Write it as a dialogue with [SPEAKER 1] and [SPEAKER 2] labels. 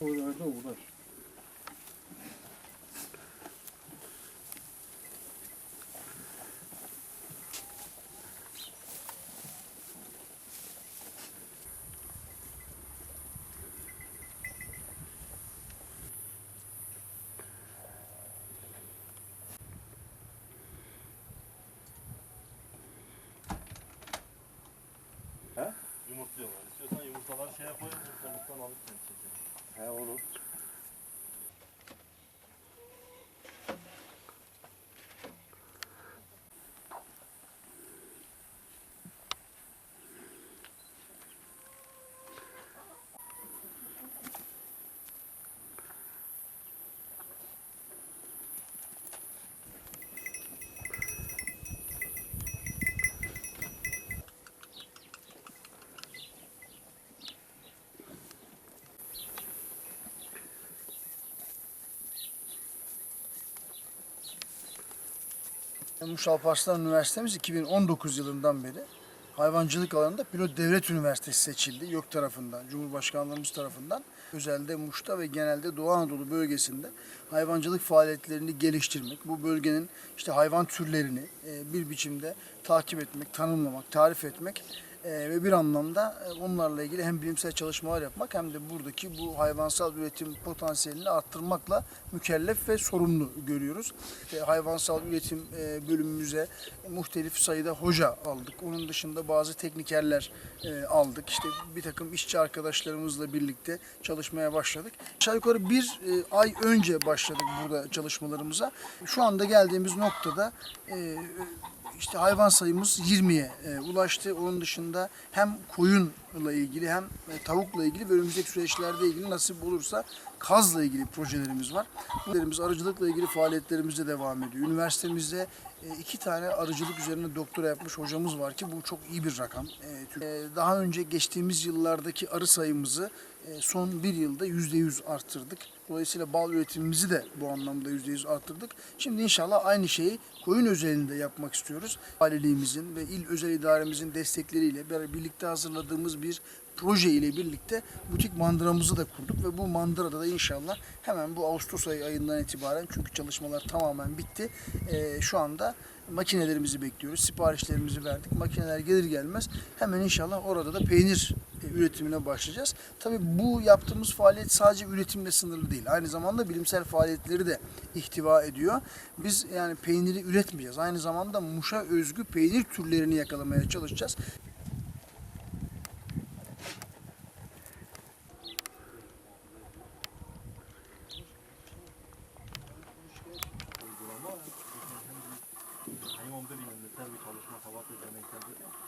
[SPEAKER 1] Oralarda uğraş.
[SPEAKER 2] Yumurtluyorlar. İstiyorsan yumurtaları şeye koy, yumurtalıktan alıp seni çekelim.
[SPEAKER 1] He olur.
[SPEAKER 3] Muş Alparslan Üniversitemiz 2019 yılından beri hayvancılık alanında pilot devlet üniversitesi seçildi YÖK tarafından, Cumhurbaşkanlığımız tarafından. Özelde Muş'ta ve genelde Doğu Anadolu bölgesinde hayvancılık faaliyetlerini geliştirmek, bu bölgenin işte hayvan türlerini e, bir biçimde takip etmek, tanımlamak, tarif etmek ve bir anlamda e, onlarla ilgili hem bilimsel çalışmalar yapmak hem de buradaki bu hayvansal üretim potansiyelini arttırmakla mükellef ve sorumlu görüyoruz. İşte hayvansal üretim e, bölümümüze muhtelif sayıda hoca aldık. Onun dışında bazı teknikerler e, aldık. İşte bir takım işçi arkadaşlarımızla birlikte çalışmaya başladık. Aşağı yukarı bir ay önce başladık burada çalışmalarımıza. Şu anda geldiğimiz noktada işte hayvan sayımız 20'ye e, ulaştı. Onun dışında hem koyunla ilgili hem e, tavukla ilgili ve önümüzdeki süreçlerde ilgili nasip olursa kazla ilgili projelerimiz var. Projelerimiz arıcılıkla ilgili faaliyetlerimize devam ediyor. Üniversitemizde e, iki tane arıcılık üzerine doktora yapmış hocamız var ki bu çok iyi bir rakam. E, Daha önce geçtiğimiz yıllardaki arı sayımızı son bir yılda yüzde yüz arttırdık. Dolayısıyla bal üretimimizi de bu anlamda yüzde yüz arttırdık. Şimdi inşallah aynı şeyi koyun özelinde yapmak istiyoruz. Valiliğimizin ve il özel idaremizin destekleriyle bir- birlikte hazırladığımız bir proje ile birlikte butik mandıramızı da kurduk ve bu mandırada da inşallah hemen bu Ağustos ayı ayından itibaren çünkü çalışmalar tamamen bitti. Ee, şu anda makinelerimizi bekliyoruz. Siparişlerimizi verdik. Makineler gelir gelmez hemen inşallah orada da peynir e, üretimine başlayacağız. Tabii bu yaptığımız faaliyet sadece üretimle sınırlı değil. Aynı zamanda bilimsel faaliyetleri de ihtiva ediyor. Biz yani peyniri üretmeyeceğiz. Aynı zamanda Muş'a özgü peynir türlerini yakalamaya çalışacağız.
[SPEAKER 2] Uygulama hayvan biliminde bir çalışma kabak ve denekler